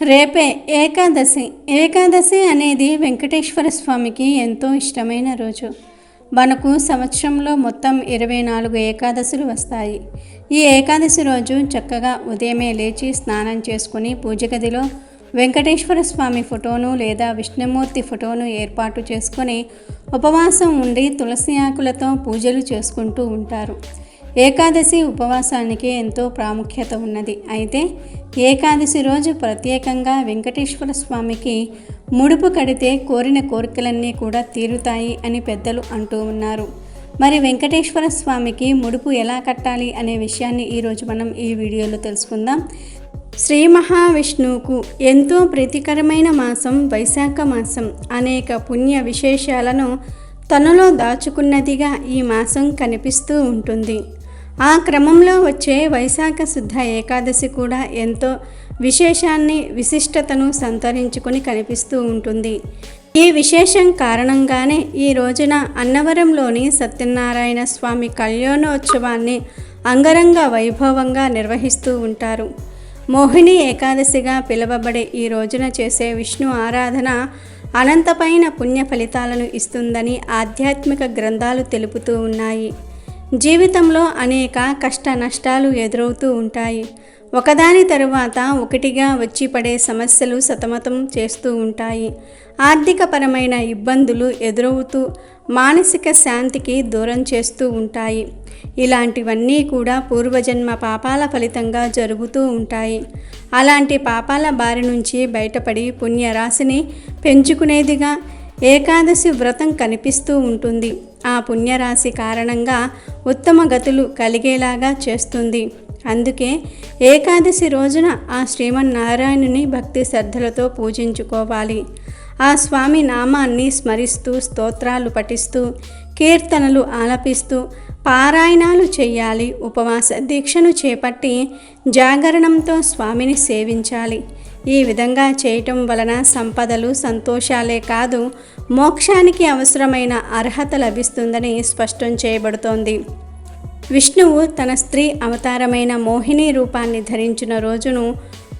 రేపే ఏకాదశి. ఏకాదశి అనేది వెంకటేశ్వర స్వామికి ఎంతో ఇష్టమైన రోజు. మనకు సంవత్సరంలో మొత్తం ఇరవై నాలుగు ఏకాదశులు వస్తాయి. ఈ ఏకాదశి రోజు చక్కగా ఉదయమే లేచి స్నానం చేసుకుని పూజ గదిలో వెంకటేశ్వర స్వామి ఫోటోను లేదా విష్ణుమూర్తి ఫోటోను ఏర్పాటు చేసుకొని ఉపవాసం ఉండి తులసి ఆకులతో పూజలు చేసుకుంటూ ఉంటారు. ఏకాదశి ఉపవాసానికి ఎంతో ప్రాముఖ్యత ఉన్నది. అయితే ఏకాదశి రోజు ప్రత్యేకంగా వెంకటేశ్వర స్వామికి ముడుపు కడితే కోరిన కోరికలన్నీ కూడా తీరుతాయి అని పెద్దలు అంటూ ఉన్నారు. మరి వెంకటేశ్వర స్వామికి ముడుపు ఎలా కట్టాలి అనే విషయాన్ని ఈరోజు మనం ఈ వీడియోలో తెలుసుకుందాం. శ్రీ మహావిష్ణువుకు ఎంతో ప్రీతికరమైన మాసం వైశాఖ మాసం. అనేక పుణ్య విశేషాలను తనలో దాచుకున్నదిగా ఈ మాసం కనిపిస్తూ ఉంటుంది. ఆ క్రమంలో వచ్చే వైశాఖ శుద్ధ ఏకాదశి కూడా ఎంతో విశేషాన్ని విశిష్టతను సంతరించుకొని కనిపిస్తూ ఉంటుంది. ఈ విశేషం కారణంగానే ఈ రోజున అన్నవరంలోని సత్యనారాయణ స్వామి కళ్యాణోత్సవాన్ని అంగరంగ వైభవంగా నిర్వహిస్తూ ఉంటారు. మోహిని ఏకాదశిగా పిలువబడే ఈ రోజున చేసే విష్ణు ఆరాధన అనంతమైన పుణ్య ఫలితాలను ఇస్తుందని ఆధ్యాత్మిక గ్రంథాలు తెలుపుతూ ఉన్నాయి. జీవితంలో అనేక కష్ట నష్టాలు ఎదురవుతూ ఉంటాయి. ఒకదాని తరువాత ఒకటిగా వచ్చి పడే సమస్యలు సతమతం చేస్తూ ఉంటాయి. ఆర్థికపరమైన ఇబ్బందులు ఎదురవుతూ మానసిక శాంతికి దూరం చేస్తూ ఉంటాయి. ఇలాంటివన్నీ కూడా పూర్వజన్మ పాపాల ఫలితంగా జరుగుతూ ఉంటాయి. అలాంటి పాపాల బారి నుంచి బయటపడి పుణ్యరాశిని పెంచుకునేదిగా ఏకాదశి వ్రతం కనిపిస్తూ ఉంటుంది. ఆ పుణ్యరాశి కారణంగా ఉత్తమ గతులు కలిగేలాగా చేస్తుంది. అందుకే ఏకాదశి రోజున ఆ శ్రీమన్నారాయణుని భక్తి శ్రద్ధలతో పూజించుకోవాలి. ఆ స్వామి నామాన్ని స్మరిస్తూ స్తోత్రాలు పఠిస్తూ కీర్తనలు ఆలపిస్తూ పారాయణాలు చేయాలి ఉపవాస దీక్షను చేపట్టి జాగరణంతో స్వామిని సేవించాలి. ఈ విధంగా చేయటం వలన సంపదలు సంతోషాలే కాదు మోక్షానికి అవసరమైన అర్హత లభిస్తుందని స్పష్టం చేయబడుతోంది. విష్ణువు తన స్త్రీ అవతారమైన మోహిని రూపాన్ని ధరించిన రోజును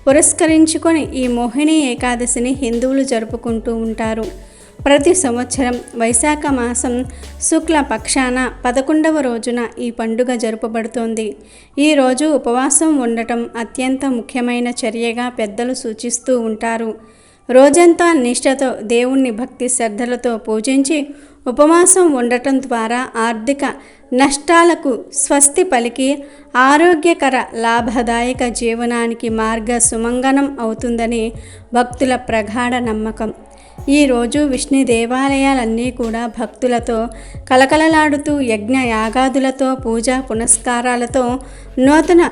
పురస్కరించుకొని ఈ మోహిని ఏకాదశిని హిందువులు జరుపుకుంటూ ఉంటారు. ప్రతి సంవత్సరం వైశాఖ మాసం శుక్ల పక్షాన పదకొండవ రోజున ఈ పండుగ జరుపబడుతోంది. ఈ రోజు ఉపవాసం ఉండటం అత్యంత ముఖ్యమైన చర్యగా పెద్దలు సూచిస్తూ ఉంటారు. రోజంతా నిష్ఠతో దేవుణ్ణి భక్తి శ్రద్ధలతో పూజించి ఉపవాసం ఉండటం ద్వారా ఆర్థిక నష్టాలకు స్వస్తి పలికి ఆరోగ్యకర లాభదాయక జీవనానికి మార్గ సుమంగనం అవుతుందని భక్తుల ప్రగాఢ నమ్మకం. ఈరోజు విష్ణు దేవాలయాలన్నీ కూడా భక్తులతో కలకలలాడుతూ యజ్ఞ యాగాదులతో పూజా పునస్కారాలతో నూతన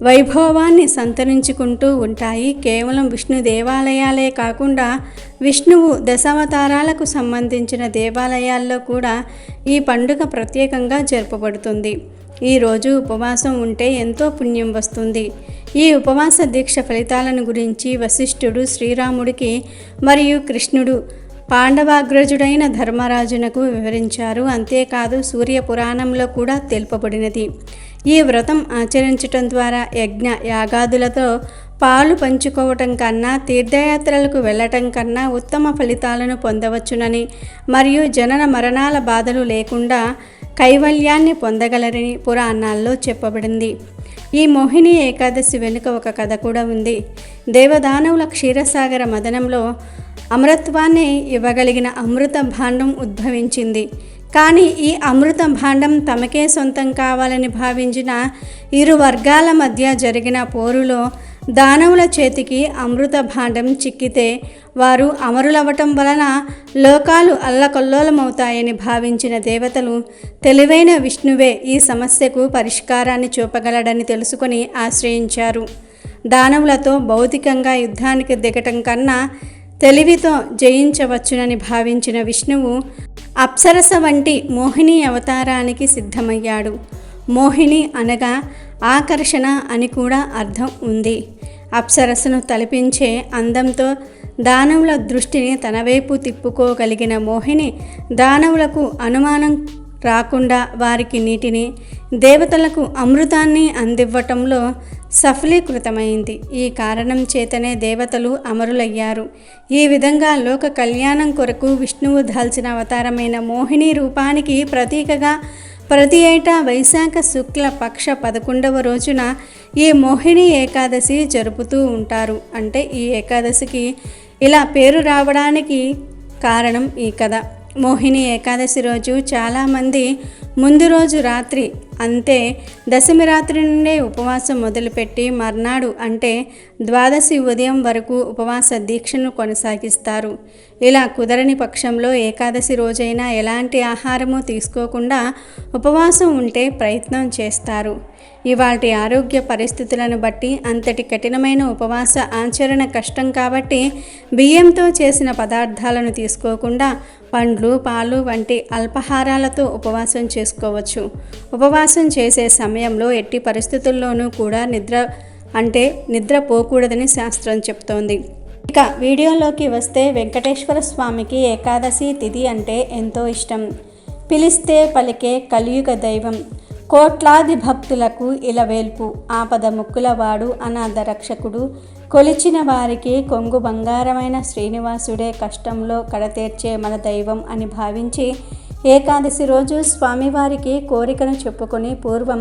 వైభవాన్ని సంతరించుకుంటూ ఉంటాయి. కేవలం విష్ణు దేవాలయాలే కాకుండా విష్ణువు దశావతారాలకు సంబంధించిన దేవాలయాల్లో కూడా ఈ పండుగ ప్రత్యేకంగా జరుపబడుతుంది. ఈరోజు ఉపవాసం ఉంటే ఎంతో పుణ్యం వస్తుంది. ఈ ఉపవాస దీక్ష ఫలితాలను గురించి వశిష్ఠుడు శ్రీరాముడికి మరియు కృష్ణుడు పాండవాగ్రజుడైన ధర్మరాజునకు వివరించారు. అంతేకాదు సూర్య పురాణంలో కూడా తెలుపబడినది. ఈ వ్రతం ఆచరించటం ద్వారా యజ్ఞ యాగాదులతో పాలు పంచుకోవటం కన్నా తీర్థయాత్రలకు వెళ్ళటం కన్నా ఉత్తమ ఫలితాలను పొందవచ్చునని మరియు జనన మరణాల బాధలు లేకుండా కైవల్యాన్ని పొందగలరని పురాణాల్లో చెప్పబడింది. ఈ మోహిని ఏకాదశి వెనుక ఒక కథ కూడా ఉంది. దేవదానవుల క్షీరసాగర మదనంలో అమృత్వాన్ని ఇవ్వగలిగిన అమృత భాండం ఉద్భవించింది. కానీ ఈ అమృత భాండం తమకే సొంతం కావాలని భావించిన ఇరు వర్గాల మధ్య జరిగిన పోరులో దానవుల చేతికి అమృత భాండం చిక్కితే వారు అమరులవ్వటం వలన లోకాలు అల్లకల్లోలమవుతాయని భావించిన దేవతలు తెలివైన విష్ణువే ఈ సమస్యకు పరిష్కారాన్ని చూపగలడని తెలుసుకొని ఆశ్రయించారు. దానవులతో భౌతికంగా యుద్ధానికి దిగటం కన్నా తెలివితో జయించవచ్చునని భావించిన విష్ణువు అప్సరస వంటి మోహిని అవతారానికి సిద్ధమయ్యాడు. మోహిని అనగా ఆకర్షణ అని కూడా అర్థం ఉంది. అప్సరసను తలపించే అందంతో దానవుల దృష్టిని తనవైపు తిప్పుకోగలిగిన మోహిని దానవులకు అనుమానం రాకుండా వారికి నీటిని దేవతలకు అమృతాన్ని అందివ్వటంలో సఫలీకృతమైంది. ఈ కారణం చేతనే దేవతలు అమరులయ్యారు. ఈ విధంగా లోక కళ్యాణం కొరకు విష్ణువు దాల్చిన అవతారమైన మోహిని రూపానికి ప్రతీకగా ప్రతి ఏటా వైశాఖ శుక్ల పక్ష పదకొండవ రోజున ఈ మోహిని ఏకాదశి జరుపుతూ ఉంటారు. అంటే ఈ ఏకాదశికి ఇలా పేరు రావడానికి కారణం ఈ కథ. మోహిని ఏకాదశి రోజు చాలామంది ముందు రోజు రాత్రి అంతే దశమి రాత్రి నుండే ఉపవాసం మొదలుపెట్టి మర్నాడు అంటే ద్వాదశి ఉదయం వరకు ఉపవాస దీక్షను కొనసాగిస్తారు. ఇలా కుదరని పక్షంలో ఏకాదశి రోజైనా ఎలాంటి ఆహారము తీసుకోకుండా ఉపవాసం ఉంటే ప్రయత్నం చేస్తారు. ఇవాటి ఆరోగ్య పరిస్థితులను బట్టి అంతటి కఠినమైన ఉపవాస ఆచరణ కష్టం కాబట్టి బియ్యంతో చేసిన పదార్థాలను తీసుకోకుండా పండ్లు పాలు వంటి అల్పాహారాలతో ఉపవాసం చేసుకోవచ్చు. ఉపవాసం చేసే సమయంలో ఎట్టి పరిస్థితుల్లోనూ కూడా నిద్ర అంటే నిద్రపోకూడదని శాస్త్రం చెప్తోంది. ఇక వీడియోలోకి వస్తే వెంకటేశ్వర స్వామికి ఏకాదశి తిథి అంటే ఎంతో ఇష్టం. పిలిస్తే పలికే కలియుగ దైవం కోట్లాది భక్తులకు ఇలవేల్పు ఆపద ముక్కులవాడు అనాథ రక్షకుడు కొలిచిన వారికి కొంగు బంగారమైన శ్రీనివాసుడే కష్టంలో కడతీర్చే మన దైవం అని భావించి ఏకాదశి రోజు స్వామివారికి కోరికను చెప్పుకొని పూర్వం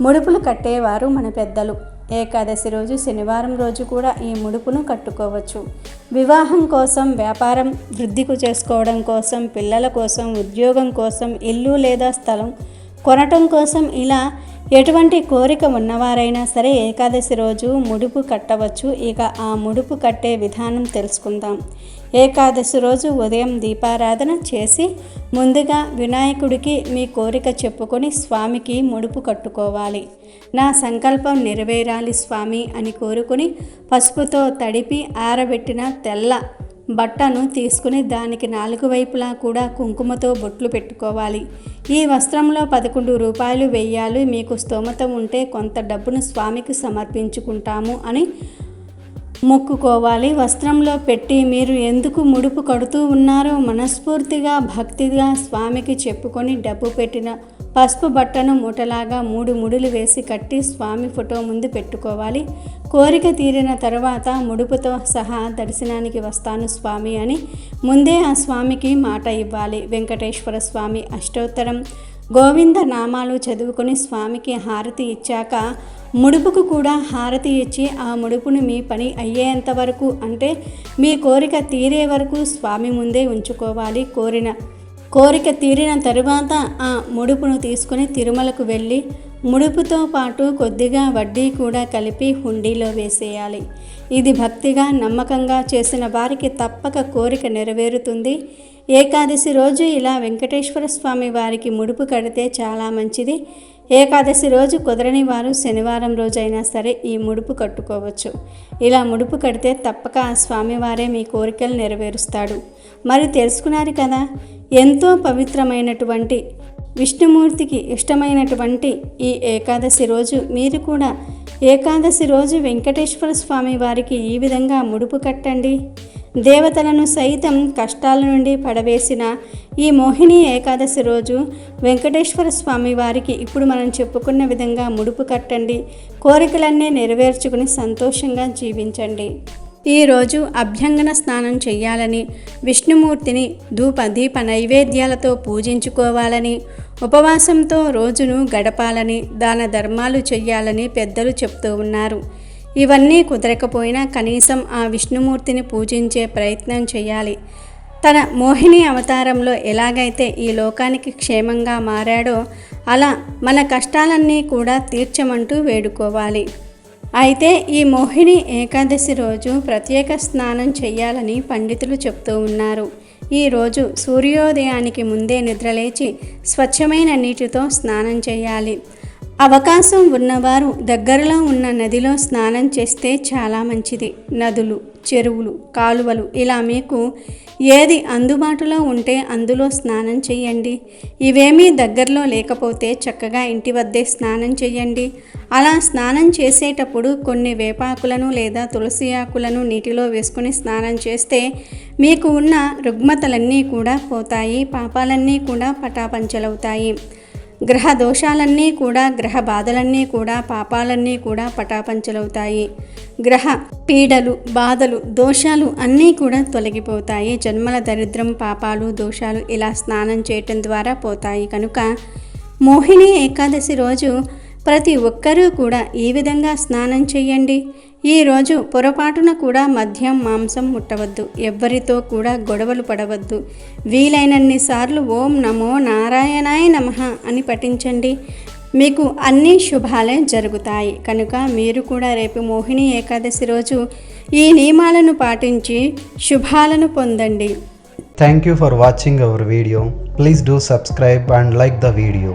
ముడుపులు కట్టేవారు మన పెద్దలు. ఏకాదశి రోజు శనివారం రోజు కూడా ఈ ముడుపును కట్టుకోవచ్చు. వివాహం కోసం వ్యాపారం వృద్ధికు చేసుకోవడం కోసం పిల్లల కోసం ఉద్యోగం కోసం ఇల్లు లేదా స్థలం కొనటం కోసం ఇలా ఎటువంటి కోరిక ఉన్నవారైనా సరే ఏకాదశి రోజు ముడుపు కట్టవచ్చు. ఇక ఆ ముడుపు కట్టే విధానం తెలుసుకుందాం. ఏకాదశి రోజు ఉదయం దీపారాధన చేసి ముందుగా వినాయకుడికి మీ కోరిక చెప్పుకొని స్వామికి ముడుపు కట్టుకోవాలి. నా సంకల్పం నెరవేరాలి స్వామి అని కోరుకుని పసుపుతో తడిపి ఆరబెట్టిన తెల్ల బట్టను తీసుకుని దానికి నాలుగు వైపులా కూడా కుంకుమతో బొట్లు పెట్టుకోవాలి. ఈ వస్త్రంలో పదకొండు రూపాయలు వెయ్యాలి. మీకు స్తోమత ఉంటే కొంత డబ్బును స్వామికి సమర్పించుకుంటాము అని మొక్కుకోవాలి. వస్త్రంలో పెట్టి మీరు ఎందుకు ముడుపు కడుతూ ఉన్నారో మనస్ఫూర్తిగా భక్తిగా స్వామికి చెప్పుకొని డబ్బు పెట్టిన పసుపు బట్టను మూటలాగా మూడు ముడులు వేసి కట్టి స్వామి ఫోటో ముందు పెట్టుకోవాలి. కోరిక తీరిన తర్వాత ముడుపుతో సహా దర్శనానికి వస్తాను స్వామి అని ముందే ఆ స్వామికి మాట ఇవ్వాలి. వెంకటేశ్వర స్వామి అష్టోత్తరం. గోవింద నామాలు చదువుకొని స్వామికి హారతి ఇచ్చాక ముడుపుకు కూడా హారతి ఇచ్చి ఆ ముడుపును మీ పని అయ్యేంత వరకు అంటే మీ కోరిక తీరే వరకు స్వామి ముందే ఉంచుకోవాలి. కోరిన కోరిక తీరిన తరువాత ఆ ముడుపును తీసుకుని తిరుమలకు వెళ్ళి ముడుపుతో పాటు కొద్దిగా వడ్డీ కూడా కలిపి హుండీలో వేసేయాలి. ఇది భక్తిగా నమ్మకంగా చేసిన వారికి తప్పక కోరిక నెరవేరుతుంది. ఏకాదశి రోజు ఇలా వెంకటేశ్వర స్వామి వారికి ముడుపు కడితే చాలా మంచిది. ఏకాదశి రోజు కుదరని వారు శనివారం రోజైనా సరే ఈ ముడుపు కట్టుకోవచ్చు. ఇలా ముడుపు కడితే తప్పక ఆ స్వామివారే మీ కోరికలు నెరవేరుస్తాడు. మరి తెలుసుకున్నారు కదా ఎంతో పవిత్రమైనటువంటి విష్ణుమూర్తికి ఇష్టమైనటువంటి ఈ ఏకాదశి రోజు మీరు కూడా ఏకాదశి రోజు వెంకటేశ్వర స్వామి వారికి ఈ విధంగా ముడుపు కట్టండి. దేవతలను సైతం కష్టాల నుండి పడవేసిన ఈ మోహిని ఏకాదశి రోజు వెంకటేశ్వర స్వామి వారికి ఇప్పుడు మనం చెప్పుకున్న విధంగా ముడుపు కట్టండి కోరికలన్నీ నెరవేర్చుకుని సంతోషంగా జీవించండి. ఈరోజు అభ్యంగన స్నానం చేయాలని విష్ణుమూర్తిని ధూప దీప నైవేద్యాలతో పూజించుకోవాలని ఉపవాసంతో రోజును గడపాలని దాన ధర్మాలు చెయ్యాలని పెద్దలు చెప్తూ ఉన్నారు. ఇవన్నీ కుదరకపోయినా కనీసం ఆ విష్ణుమూర్తిని పూజించే ప్రయత్నం చేయాలి. తన మోహిని అవతారంలో ఎలాగైతే ఈ లోకానికి క్షేమంగా మారాడో అలా మన కష్టాలన్నీ కూడా తీర్చమంటూ వేడుకోవాలి. అయితే ఈ మోహిని ఏకాదశి రోజు ప్రత్యేక స్నానం చేయాలని పండితులు చెప్తూ ఉన్నారు. ఈరోజు సూర్యోదయానికి ముందే నిద్రలేచి స్వచ్ఛమైన నీటితో స్నానం చేయాలి. అవకాశం ఉన్నవారు దగ్గరలో ఉన్న నదిలో స్నానం చేస్తే చాలా మంచిది. నదులు చెరువులు కాలువలు ఇలా మీకు ఏది అందుబాటులో ఉంటే అందులో స్నానం చేయండి. ఇవేమీ దగ్గరలో లేకపోతే చక్కగా ఇంటి వద్దే స్నానం చేయండి. అలా స్నానం చేసేటప్పుడు కొన్ని వేపాకులను లేదా తులసి ఆకులను నీటిలో వేసుకుని స్నానం చేస్తే మీకు ఉన్న రుగ్మతలన్నీ కూడా పోతాయి పాపాలన్నీ కూడా పటాపంచలవుతాయి. గ్రహ దోషాలన్నీ కూడా గ్రహ బాధలన్నీ కూడా పాపాలన్నీ కూడా పటాపంచలవుతాయి. గ్రహ పీడలు బాధలు దోషాలు అన్నీ కూడా తొలగిపోతాయి. జన్మల దరిద్రం పాపాలు దోషాలు ఇలా స్నానం చేయటం ద్వారా పోతాయి. కనుక మోహిని ఏకాదశి రోజు ప్రతి ఒక్కరూ కూడా ఈ విధంగా స్నానం చేయండి. ఈరోజు పొరపాటున కూడా మద్యం మాంసం ముట్టవద్దు. ఎవ్వరితో కూడా గొడవలు పడవద్దు. వీలైనన్ని సార్లు ఓం నమో నారాయణాయ నమః అని పఠించండి. మీకు అన్ని శుభాలే జరుగుతాయి. కనుక మీరు కూడా రేపు మోహిని ఏకాదశి రోజు ఈ నియమాలను పాటించి శుభాలను పొందండి. Thank you for watching our video please do subscribe and like the video